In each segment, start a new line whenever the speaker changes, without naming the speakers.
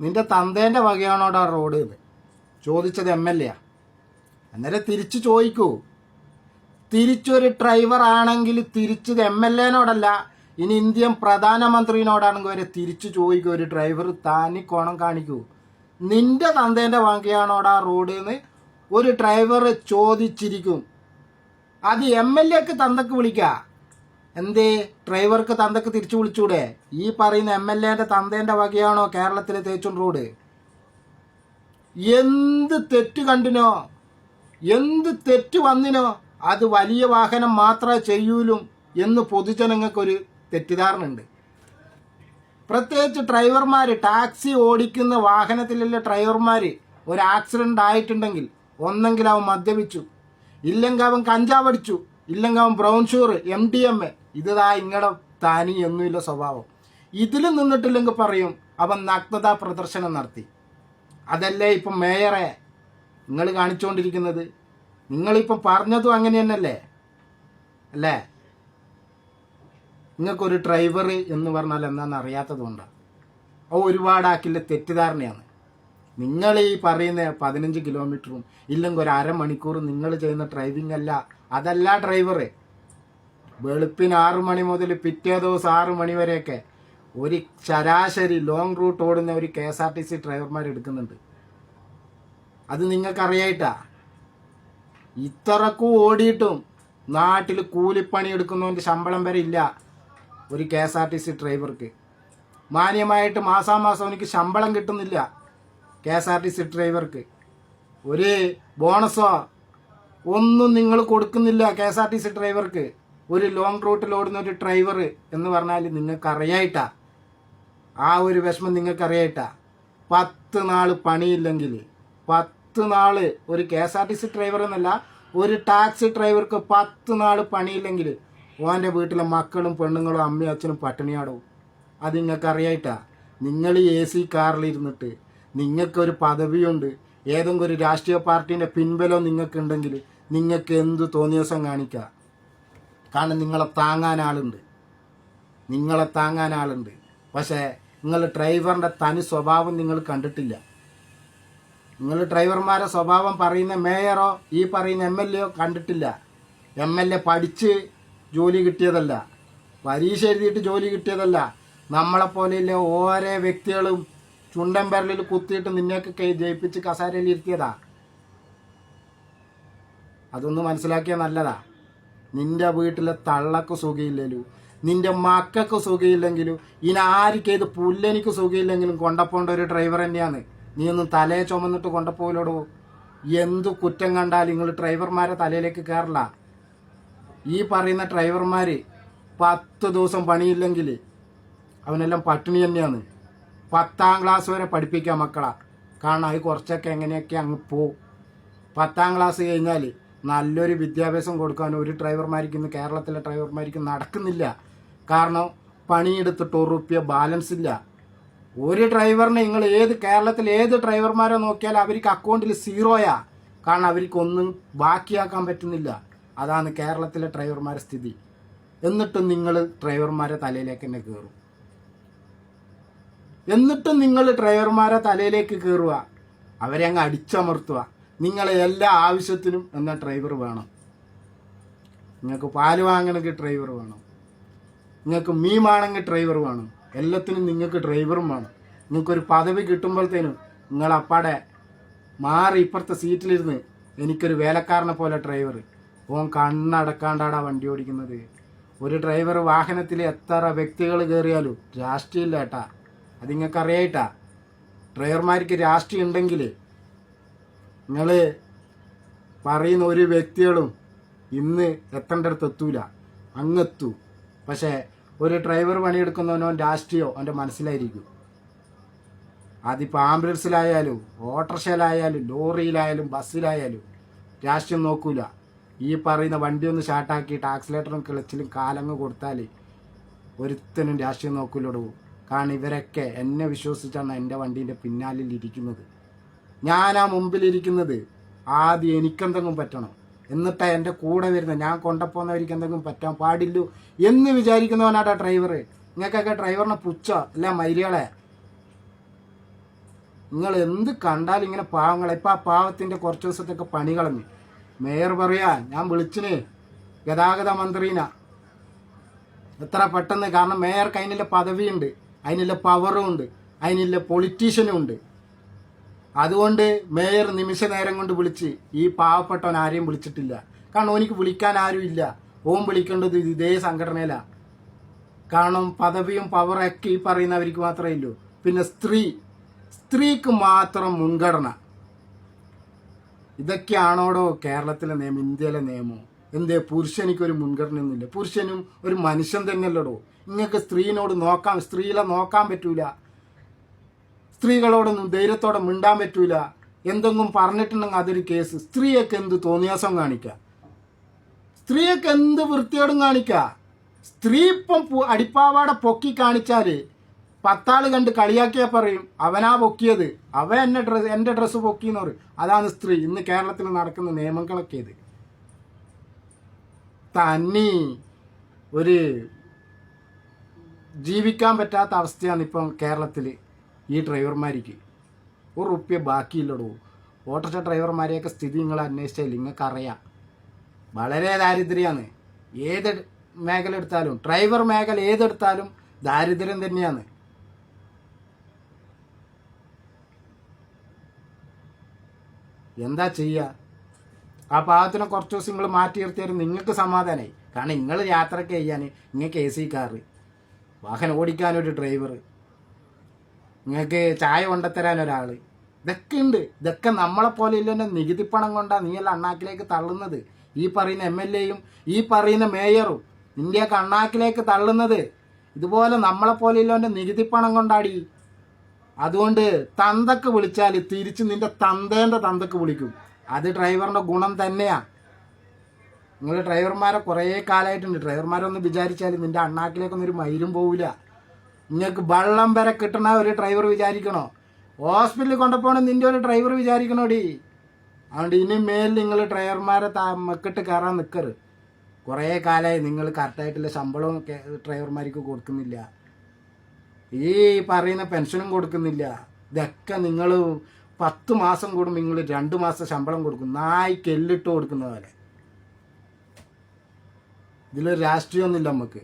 നിന്റെ തന്തേന്റെ വകയാണോടാ റോഡ് എന്ന്. ചോദിച്ചത് എം എൽ എ അന്നേരം തിരിച്ചു ചോദിക്കൂ. തിരിച്ചൊരു ഡ്രൈവർ ആണെങ്കിൽ തിരിച്ചത് എം എൽ എനോടല്ല ഇനി ഇന്ത്യൻ പ്രധാനമന്ത്രിനോടാണെങ്കിൽ വരെ തിരിച്ചു ചോദിക്കൂ ഒരു ഡ്രൈവർ താനി കോണം കാണിക്കൂ. നിന്റെ തന്തേന്റെ വകയാണോടാ റോഡ് എന്ന് ഒരു ഡ്രൈവർ ചോദിച്ചിരിക്കും. അത് എം എൽ എക്ക് തന്തക്ക് വിളിക്ക. എന്തേ ഡ്രൈവർക്ക് തന്തക്ക് തിരിച്ചു വിളിച്ചൂടെ? ഈ പറയുന്ന എം എൽ എന്റെ തന്തേന്റെ വകയാണോ കേരളത്തിലെ തേച്ചും റോഡ്? എന്ത് തെറ്റ് കണ്ടിനോ? എന്ത് തെറ്റ് വന്നിനോ? അത് വലിയ വാഹനം മാത്രമേ ചെയ്യൂലും എന്ന് പൊതുജനങ്ങൾക്കൊരു തെറ്റിദ്ധാരണ ഉണ്ട് പ്രത്യേകിച്ച് ഡ്രൈവർമാർ ടാക്സി ഓടിക്കുന്ന വാഹനത്തിലുള്ള ഡ്രൈവർമാർ ഒരു ആക്സിഡന്റ് ആയിട്ടുണ്ടെങ്കിൽ ഒന്നെങ്കിൽ അവൻ മദ്യപിച്ചു. ഇല്ലെങ്കിൽ അവൻ കഞ്ചാവടിച്ചു. ഇല്ലെങ്കിൽ അവൻ brown M D M A. ഇതാ ഇങ്ങടെ താനി ഒന്നുമില്ല സ്വഭാവം. ഇതിൽ നിന്നിട്ടില്ലെങ്കിൽ പറയും അവൻ നഗ്നതാ പ്രദർശനം നടത്തി. അതല്ലേ ഇപ്പം മേയറെ നിങ്ങൾ കാണിച്ചുകൊണ്ടിരിക്കുന്നത് നിങ്ങളിപ്പം പറഞ്ഞതും അങ്ങനെ തന്നെയല്ലേ? അല്ലേ? നിങ്ങൾക്കൊരു ഡ്രൈവർ എന്ന് പറഞ്ഞാൽ എന്താണെന്ന് അറിയാത്തത് കൊണ്ടാണ് ഒരുപാട് ഒരുപാടാക്കില്ല തെറ്റിദ്ധാരണയാണ്. നിങ്ങൾ ഈ പറയുന്ന പതിനഞ്ച് കിലോമീറ്ററും ഇല്ലെങ്കിൽ ഒരു അരമണിക്കൂർ നിങ്ങൾ ചെയ്യുന്ന ഡ്രൈവിംഗ് അല്ല അതല്ല ഡ്രൈവർ വെളുപ്പിന് ആറു മണി മുതൽ പിറ്റേ ദിവസം ആറു മണി വരെയൊക്കെ ഒരു ശരാശരി ലോങ് റൂട്ട് ഓടുന്ന ഒരു K S R T C ഡ്രൈവർമാർ എടുക്കുന്നുണ്ട്. അത് നിങ്ങൾക്കറിയായിട്ടാ. ഇത്രക്കും ഓടിയിട്ടും നാട്ടിൽ കൂലിപ്പണി എടുക്കുന്നവന്റെ ശമ്പളം വരെ ഇല്ല ഒരു K S R T C ഡ്രൈവർക്ക് മാന്യമായിട്ട് മാസാമാസം എനിക്ക് ശമ്പളം കിട്ടുന്നില്ല K S R T C ഡ്രൈവർക്ക് ഒരു ബോണസോ ഒന്നും നിങ്ങൾ കൊടുക്കുന്നില്ല K S R T C ഡ്രൈവർക്ക് ഒരു ലോങ് റൂട്ടിൽ ഓടുന്ന ഒരു ഡ്രൈവർ എന്ന് പറഞ്ഞാൽ നിങ്ങൾക്ക് അറിയായിട്ടാ ആ ഒരു വിഷമം നിങ്ങൾക്ക് അറിയായിട്ടാ പത്ത് നാൾ പണിയില്ലെങ്കിൽ പത്ത് നാൾ ഒരു K S R T C driver എന്നല്ല ഒരു ടാക്സി ഡ്രൈവർക്ക് പത്ത് നാൾ പണിയില്ലെങ്കിൽ ഓന്റെ വീട്ടിലെ മക്കളും പെണ്ണുങ്ങളും അമ്മയും അച്ഛനും പട്ടിണിയാടും. അത് നിങ്ങൾക്ക് അറിയായിട്ടാ നിങ്ങൾ എ സി കാറിലിരുന്നിട്ട് നിങ്ങൾക്കൊരു പദവിയുണ്ട് ഏതെങ്കിലും ഒരു രാഷ്ട്രീയ പാർട്ടീന്റെ പിൻബലം നിങ്ങൾക്കുണ്ടെങ്കിൽ നിങ്ങൾക്ക് എന്ത് തോന്നിയ ദിവസം കാണിക്കുക കാരണം നിങ്ങളെ താങ്ങാൻ ആളുണ്ട്. നിങ്ങളെ താങ്ങാൻ ആളുണ്ട്. പക്ഷേ നിങ്ങൾ ഡ്രൈവറിന്റെ തനി സ്വഭാവം നിങ്ങൾ കണ്ടിട്ടില്ല. നിങ്ങൾ ഡ്രൈവർമാരെ സ്വഭാവം പറയുന്ന മേയറോ ഈ പറയുന്ന എം എൽ എയോ കണ്ടിട്ടില്ല. എം എൽ എ പഠിച്ച് ജോലി കിട്ടിയതല്ല. പരീക്ഷ എഴുതിയിട്ട് ജോലി കിട്ടിയതല്ല. നമ്മളെപ്പോലെയുള്ള ഓരോ വ്യക്തികളും ചുണ്ടൻ പെരലിൽ കുത്തിയിട്ട് നിന്നെയൊക്കെ ജയിപ്പിച്ച് കസാരയിൽ ഇരുത്തിയതാ. അതൊന്ന് മനസ്സിലാക്കിയാൽ നല്ലതാ. നിന്റെ വീട്ടിലെ തള്ളക്ക് സുഖയില്ലല്ലോ നിന്റെ മക്കൾക്ക് സുഖയില്ലെങ്കിലും ഇനി ആർക്കേത് പുല്ലനിക്ക് സുഖയില്ലെങ്കിലും കൊണ്ടപ്പോണ്ട ഒരു ഡ്രൈവർ തന്നെയാണ്. നീ ഒന്നും തലയെ ചുമന്നിട്ട് കൊണ്ടപ്പോലോടോ എന്തു കുറ്റം കണ്ടാൽ നിങ്ങൾ ഡ്രൈവർമാരെ തലയിലേക്ക് കയറില്ല ഈ പറയുന്ന ഡ്രൈവർമാർ പത്ത് ദിവസം പണിയില്ലെങ്കിൽ അവനെല്ലാം പട്ടിണി തന്നെയാണ്. പത്താം ക്ലാസ് വരെ പഠിപ്പിക്കാം മക്കളാ. കാരണം അത് കുറച്ചൊക്കെ എങ്ങനെയൊക്കെ അങ്ങ് പോവും പത്താം ക്ലാസ് കഴിഞ്ഞാൽ നല്ലൊരു വിദ്യാഭ്യാസം കൊടുക്കാൻ ഒരു ഡ്രൈവർമാർക്ക് കേരളത്തിലെ ഡ്രൈവർമാർക്ക് നടക്കുന്നില്ല. കാരണം പണിയെടുത്തിട്ട് റുപ്യ ബാലൻസ് ഇല്ല. ഒരു ഡ്രൈവറിനെ നിങ്ങൾ ഏത് കേരളത്തിൽ ഏത് ഡ്രൈവർമാരെ നോക്കിയാൽ അവർക്ക് അക്കൗണ്ടിൽ സീറോയാ. കാരണം അവർക്കൊന്നും ബാക്കിയാക്കാൻ പറ്റുന്നില്ല. അതാണ് കേരളത്തിലെ ഡ്രൈവർമാരുടെ സ്ഥിതി. എന്നിട്ടും നിങ്ങൾ ഡ്രൈവർമാരെ തലയിലേക്ക് തന്നെ കയറും എന്നിട്ടും നിങ്ങൾ ഡ്രൈവർമാരെ തലയിലേക്ക് കയറുക അവരെ അങ്ങ് അടിച്ചമർത്തുക. നിങ്ങളെ എല്ലാ ആവശ്യത്തിനും എന്ന ഡ്രൈവർ വേണം. നിങ്ങൾക്ക് പാൽ വാങ്ങണമെങ്കിൽ ഡ്രൈവർ വേണം. നിങ്ങൾക്ക് മീൻ വേണമെങ്കിൽ ഡ്രൈവർ വേണം. എല്ലാത്തിനും നിങ്ങൾക്ക് ഡ്രൈവറും വേണം. നിങ്ങൾക്കൊരു പദവി കിട്ടുമ്പോഴത്തേനും നിങ്ങളപ്പാടെ മാറി ഇപ്പുറത്തെ സീറ്റിലിരുന്ന് എനിക്കൊരു വേലക്കാരനെ പോലെ ഡ്രൈവർ ഓൻ കണ്ണടക്കാണ്ടാടാ വണ്ടി ഓടിക്കുന്നത്. ഒരു ഡ്രൈവർ വാഹനത്തിൽ എത്ര വ്യക്തികൾ കയറിയാലും രാഷ്ട്രീയമില്ല ഏട്ടാ. അത് നിങ്ങൾക്കറിയായിട്ടാ ഡ്രൈവർമാർക്ക് രാഷ്ട്രീയം ഉണ്ടെങ്കിൽ നിങ്ങൾ പറയുന്ന ഒരു വ്യക്തികളും ഇന്ന് എത്തേണ്ടടുത്ത് എത്തൂല അങ്ങെത്തൂ. പക്ഷേ ഒരു ഡ്രൈവർ പണിയെടുക്കുന്നവനോ രാഷ്ട്രീയോ അവന്റെ മനസ്സിലായിരിക്കും. അതിപ്പോൾ ആംബുലൻസിലായാലും ഓട്ടോറിക്ഷയിലായാലും ലോറിയിലായാലും ബസ്സിലായാലും രാഷ്ട്രീയം നോക്കൂല. ഈ പറയുന്ന വണ്ടി ഒന്ന് ഷാർട്ടാക്കിയിട്ട് ആക്സിലേറ്ററും കിളച്ചിലും കാലങ്ങ് കൊടുത്താൽ ഒരുത്തനും രാഷ്ട്രീയം നോക്കൂലോടൂ. കാരണം ഇവരൊക്കെ എന്നെ വിശ്വസിച്ചാണ് എന്റെ വണ്ടീന്റെ പിന്നാലിൽ ഇരിക്കുന്നത് ഞാനാ മുമ്പിലിരിക്കുന്നത്. ആദ്യം എനിക്കെന്തെങ്കിലും പറ്റണം. എന്നിട്ടാ എന്റെ കൂടെ വരുന്ന ഞാൻ കൊണ്ടപ്പോന്നവർക്ക് എന്തെങ്കിലും പറ്റാൻ പാടില്ലു എന്ന് വിചാരിക്കുന്നവനാട്ടാ ഡ്രൈവർ നിങ്ങൾക്കൊക്കെ ഡ്രൈവറിനെ പുച്ച അല്ല മര്യാളെ നിങ്ങൾ എന്ത് കണ്ടാലും ഇങ്ങനെ പാവങ്ങളെ. ഇപ്പം ആ പാവത്തിന്റെ കുറച്ച് ദിവസത്തൊക്കെ പണി കളഞ്ഞ് മേയർ പറയാ ഞാൻ വിളിച്ചിന്. ഗതാഗത മന്ത്രീന. എത്ര പെട്ടെന്ന്. കാരണം മേയർക്ക് അതിനുള്ള പദവിയുണ്ട്. അതിനുള്ള പവറും ഉണ്ട്. അതിനുള്ള പൊളിറ്റീഷ്യനും ഉണ്ട്. അതുകൊണ്ട് മേയർ നിമിഷ നേരം കൊണ്ട് വിളിച്ച് ഈ പാവപ്പെട്ടവൻ ആരെയും വിളിച്ചിട്ടില്ല. കാരണം ഓനിക്ക് വിളിക്കാൻ ആരും ഇല്ല. ഓൻ വിളിക്കേണ്ടത് ഇതേ സംഘടനയിലാണ് കാരണം പദവിയും പവറൊക്കെ ഈ പറയുന്നവർക്ക് മാത്രമേ ഉള്ളൂ പിന്നെ സ്ത്രീ. സ്ത്രീക്ക് മാത്രം മുൻഗണന. ഇതൊക്കെയാണോടോ കേരളത്തിലെ നിയമം ഇന്ത്യയിലെ നിയമം? എന്തേ പുരുഷനിക്ക് ഒരു മുൻഗണനയൊന്നുമില്ല. പുരുഷനും ഒരു മനുഷ്യൻ തന്നെയല്ലടോ? നിങ്ങൾക്ക് സ്ത്രീനോട് നോക്കാം സ്ത്രീയിലെ നോക്കാൻ പറ്റൂല. സ്ത്രീകളോടൊന്നും ധൈര്യത്തോടെ മിണ്ടാൻ പറ്റൂല. എന്തെങ്കിലും പറഞ്ഞിട്ടുണ്ടെങ്കിൽ അതൊരു കേസ്. സ്ത്രീയൊക്കെ എന്ത് തോന്നിയാസം കാണിക്കുക സ്ത്രീയൊക്കെ എന്ത് വൃത്തിയോടും കാണിക്കുക സ്ത്രീ ഇപ്പം അടിപ്പാവാടെ പൊക്കി കാണിച്ചാൽ പത്താൾ കണ്ട് കളിയാക്കിയാൽ പറയും അവനാ പൊക്കിയത്. അവൻ എന്നെ ഡ്രസ് എന്റെ ഡ്രസ്സ് പൊക്കിയെന്ന് പറയും. അതാണ് സ്ത്രീ. ഇന്ന് കേരളത്തിൽ നടക്കുന്ന നിയമങ്ങളൊക്കെ ഇത്. തന്നി ഒരു ജീവിക്കാൻ പറ്റാത്ത അവസ്ഥയാണ് ഇപ്പം കേരളത്തിൽ ഈ ഡ്രൈവർമാർക്ക് ഒരു റുപ്യ ബാക്കിയില്ലടോ. ഓട്ടോറിക്ഷ ഡ്രൈവർമാരെയൊക്കെ സ്ഥിതി നിങ്ങൾ അന്വേഷിച്ചാൽ നിങ്ങൾക്ക് അറിയാം വളരെ ദാരിദ്ര്യമാണ് ഏത് മേഖല എടുത്താലും ഡ്രൈവർ മേഖല ഏതെടുത്താലും ദാരിദ്ര്യം തന്നെയാണ്. എന്താ ചെയ്യുക ആ പാവത്തിനെ കുറച്ച് ദിവസം നിങ്ങൾ മാറ്റി നിർത്തിയാലും നിങ്ങൾക്ക് സമാധാനമായി കാരണം നിങ്ങൾ യാത്രയ്ക്ക് ചെയ്യാൻ നിങ്ങൾക്ക് എ സി കാറ്. വാഹനം ഓടിക്കാനൊരു ഡ്രൈവർ നിങ്ങൾക്ക് ചായ കൊണ്ടുത്തരാൻ ഒരാൾ ഇതൊക്കെ ഉണ്ട്. ഇതൊക്കെ നമ്മളെ പോലെ ഇല്ലെന്നെ നികുതി പണം കൊണ്ടാ എല്ലാം അണ്ണാക്കിലേക്ക് തള്ളുന്നത്? ഈ പറയുന്ന എം എൽ എയും ഈ പറയുന്ന മേയറും ഇന്ത്യയ്ക്ക് അണ്ണാക്കിലേക്ക് തള്ളുന്നത്? ഇതുപോലെ നമ്മളെ പോലെ ഇല്ലോന്റെ നികുതി പണം കൊണ്ടാടി? അതുകൊണ്ട് തന്തക്ക് വിളിച്ചാൽ തിരിച്ച് നിന്റെ തന്തേന്റെ തന്തക്ക് വിളിക്കും. അത് ഡ്രൈവറിന്റെ ഗുണം തന്നെയാണ് നിങ്ങൾ ഡ്രൈവർമാരെ കുറേ കാലമായിട്ടുണ്ട് ഡ്രൈവർമാരൊന്ന് വിചാരിച്ചാൽ നിന്റെ അണ്ണാക്കിലേക്കൊന്നും ഒരു മയിലും പോവില്ല നിങ്ങൾക്ക് വള്ളം വരെ കിട്ടണ ഒരു ഡ്രൈവർ വിചാരിക്കണോ? ഹോസ്പിറ്റലിൽ കൊണ്ടുപോകണം നിന്റെ ഒരു ഡ്രൈവർ വിചാരിക്കണോടി? അതുകൊണ്ട് ഇനി മേലിൽ നിങ്ങൾ ഡ്രൈവർമാരെ മെക്കിട്ട് കയറാൻ നിൽക്കരുത് കുറേ കാലമായി നിങ്ങൾ കറക്റ്റായിട്ടുള്ള ശമ്പളവും ഡ്രൈവർമാർക്ക് കൊടുക്കുന്നില്ല. ഈ പറയുന്ന പെൻഷനും കൊടുക്കുന്നില്ല. ഇതൊക്കെ നിങ്ങൾ പത്ത് മാസം കൂടുമ്പോൾ നിങ്ങൾ രണ്ട് മാസം ശമ്പളം കൊടുക്കും. നായി കെല്ലിട്ട് കൊടുക്കുന്ന പോലെ ഇതിലൊരു രാഷ്ട്രീയമൊന്നുമില്ല നമുക്ക്.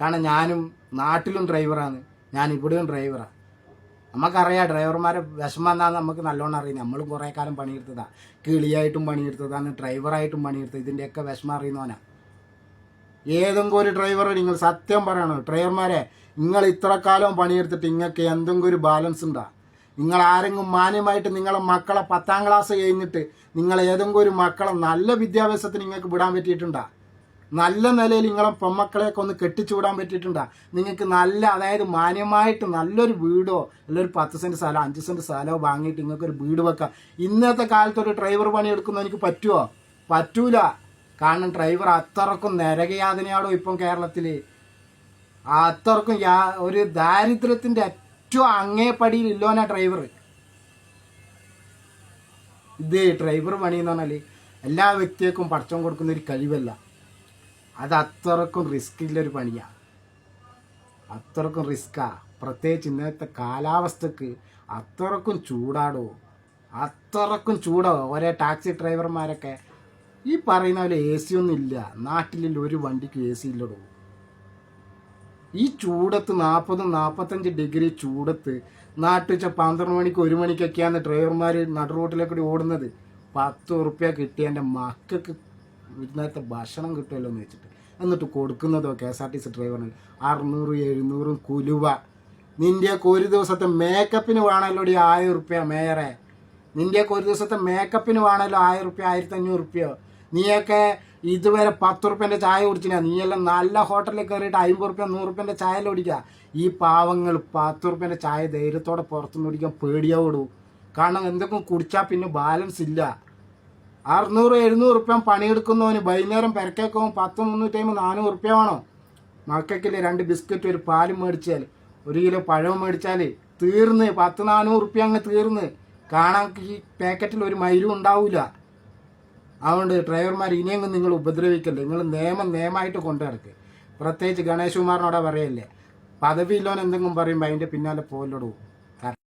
കാരണം ഞാനും നാട്ടിലും ഡ്രൈവറാണ് ഞാൻ ഇവിടെയും ഡ്രൈവറാണ് നമുക്കറിയാം ഡ്രൈവർമാരെ വിഷമം എന്താന്ന് നമുക്ക് നല്ലോണം അറിയാം. നമ്മൾ കുറേ കാലം പണിയെടുത്തതാണ് കിളിയായിട്ടും പണിയെടുത്തതാണ് ഡ്രൈവറായിട്ടും പണിയെടുത്തത്. ഇതിന്റെയൊക്കെ വിഷമം അറിയുന്നവനാ. ഏതെങ്കിലും ഒരു ഡ്രൈവർ നിങ്ങൾ സത്യം പറയണം. ഡ്രൈവർമാരെ നിങ്ങൾ ഇത്ര കാലം പണിയെടുത്തിട്ട് നിങ്ങൾക്ക് എന്തെങ്കിലും ഒരു ബാലൻസ് ഉണ്ടാ? നിങ്ങൾ ആരെങ്കിലും മാന്യമായിട്ട് നിങ്ങളെ മക്കളെ പത്താം ക്ലാസ് കഴിഞ്ഞിട്ട് നിങ്ങൾ ഏതെങ്കിലും ഒരു മക്കളെ നല്ല വിദ്യാഭ്യാസത്തിന് നിങ്ങൾക്ക് വിടാൻ പറ്റിയിട്ടുണ്ടാ? നല്ല നിലയിൽ നിങ്ങളെ പെമ്മക്കളെയൊക്കെ ഒന്ന് കെട്ടിച്ചു വിടാൻ പറ്റിയിട്ടുണ്ടാ. നിങ്ങൾക്ക് നല്ല അതായത് മാന്യമായിട്ട് നല്ലൊരു വീടോ അല്ലൊരു പത്ത് സെന്റ് സ്ഥലം അഞ്ച് സെന്റ് സ്ഥലമോ വാങ്ങിയിട്ട് നിങ്ങൾക്ക് ഒരു വീട് വെക്കാം. ഇന്നത്തെ കാലത്ത് ഒരു ഡ്രൈവർ പണി എടുക്കുന്ന എനിക്ക് പറ്റുമോ പറ്റൂല. കാരണം ഡ്രൈവർ അത്രക്കും നരകയാതനയാണോ ഇപ്പം കേരളത്തിൽ അത്രക്കും യാ ഒരു ദാരിദ്ര്യത്തിന്റെ ഏറ്റവും അങ്ങേപ്പടിയിൽ ഇല്ലോനാ ഡ്രൈവർ ഇത് ഡ്രൈവർ പണി എന്ന് പറഞ്ഞാൽ എല്ലാ വ്യക്തികൾക്കും പടച്ചം കൊടുക്കുന്ന ഒരു കഴിവല്ല. അത് അത്രക്കും റിസ്ക് ഉള്ളൊരു പണിയാണ് അത്രക്കും റിസ്ക്കാ. പ്രത്യേകിച്ച് ഇന്നത്തെ കാലാവസ്ഥക്ക് അത്രക്കും ചൂടാടോ. അത്രക്കും ചൂടോ. ഒരേ ടാക്സി ഡ്രൈവർമാരൊക്കെ ഈ പറയുന്ന പോലെ എ സി ഒന്നും ഇല്ല. നാട്ടിലില്ല ഒരു വണ്ടിക്ക് എ സി ഇല്ലടോ. ഈ ചൂടത്ത് നാൽപ്പതും നാൽപ്പത്തഞ്ച് ഡിഗ്രി ചൂടത്ത് നാട്ടിൽ വെച്ച പന്ത്രണ്ട് മണിക്ക് ഒരു മണിക്കൊക്കെയാണ് ഡ്രൈവർമാർ നടുറോട്ടിലേക്കൂടി ഓടുന്നത്. പത്ത് ഉറുപ്പ്യ കിട്ടിയ എന്റെ മക്കൾക്ക് ഇന്നത്തെ ഭക്ഷണം കിട്ടുമല്ലോ എന്ന് വെച്ചിട്ട്. എന്നിട്ട് കൊടുക്കുന്നതോ K S R T C ഡ്രൈവറിന് അറുന്നൂറ് എഴുന്നൂറും കുലുവ. നിന്റെയൊക്കെ ഒരു ദിവസത്തെ മേക്കപ്പിന് വേണമല്ലോ ഈ ആയിരം റുപ്യ മേയറെ. നിന്റെയൊക്കെ ഒരു ദിവസത്തെ മേക്കപ്പിന് വേണമല്ലോ ആയിരം റുപ്യ ആയിരത്തി അഞ്ഞൂറ് ഉറുപ്പ്യോ. നീയൊക്കെ ഇതുവരെ പത്ത് ഉറുപ്പ്യന്റെ ചായ കുടിച്ചില്ല. നീയെല്ലാം നല്ല ഹോട്ടലിൽ കയറിയിട്ട് അമ്പത് ഉറുപ്പ്യ നൂറ് റുപ്യന്റെ ചായ ഓടിക്കുക ഈ പാവങ്ങൾ പത്ത് ഉറുപ്പ്യന്റെ ചായ ധൈര്യത്തോടെ പുറത്തുനിന്ന് ഓടിക്കാൻ പേടിയാവിടും. കാരണം എന്തൊക്കെ കുടിച്ചാൽ പിന്നെ ബാലൻസ് ഇല്ല. അറുന്നൂറ് എഴുന്നൂറ് ഉറുപ്പ്യ പണിയെടുക്കുന്നവന്. വൈകുന്നേരം പെരക്കേക്കും പത്ത് മുന്നൂറ്റി അമ്പത് നാനൂറ് ഉറുപ്പ്യ വേണോ. മക്കൾക്കില്ല രണ്ട് ബിസ്ക്കറ്റ് ഒരു പാലും മേടിച്ചാൽ ഒരു കിലോ പഴവും മേടിച്ചാൽ തീർന്ന് പത്ത് നാനൂറ് ഉറുപ്പ്യ അങ്ങ് തീർന്ന്. കാണാൻ ഈ പാക്കറ്റിൽ ഒരു മൈലും ഉണ്ടാവില്ല അതുകൊണ്ട് ഡ്രൈവർമാർ ഇനിയെങ്കിലും നിങ്ങൾ ഉപദ്രവിക്കല്ലേ. നിങ്ങൾ നിയമം നിയമമായിട്ട് കൊണ്ടു നടക്കുക പ്രത്യേകിച്ച് ഗണേഷ് കുമാറിനോടെ പറയല്ലേ. പദവിയില്ലോൻ എന്തെങ്കിലും പറയുമ്പോൾ അതിന്റെ പിന്നാലെ പോലടൂ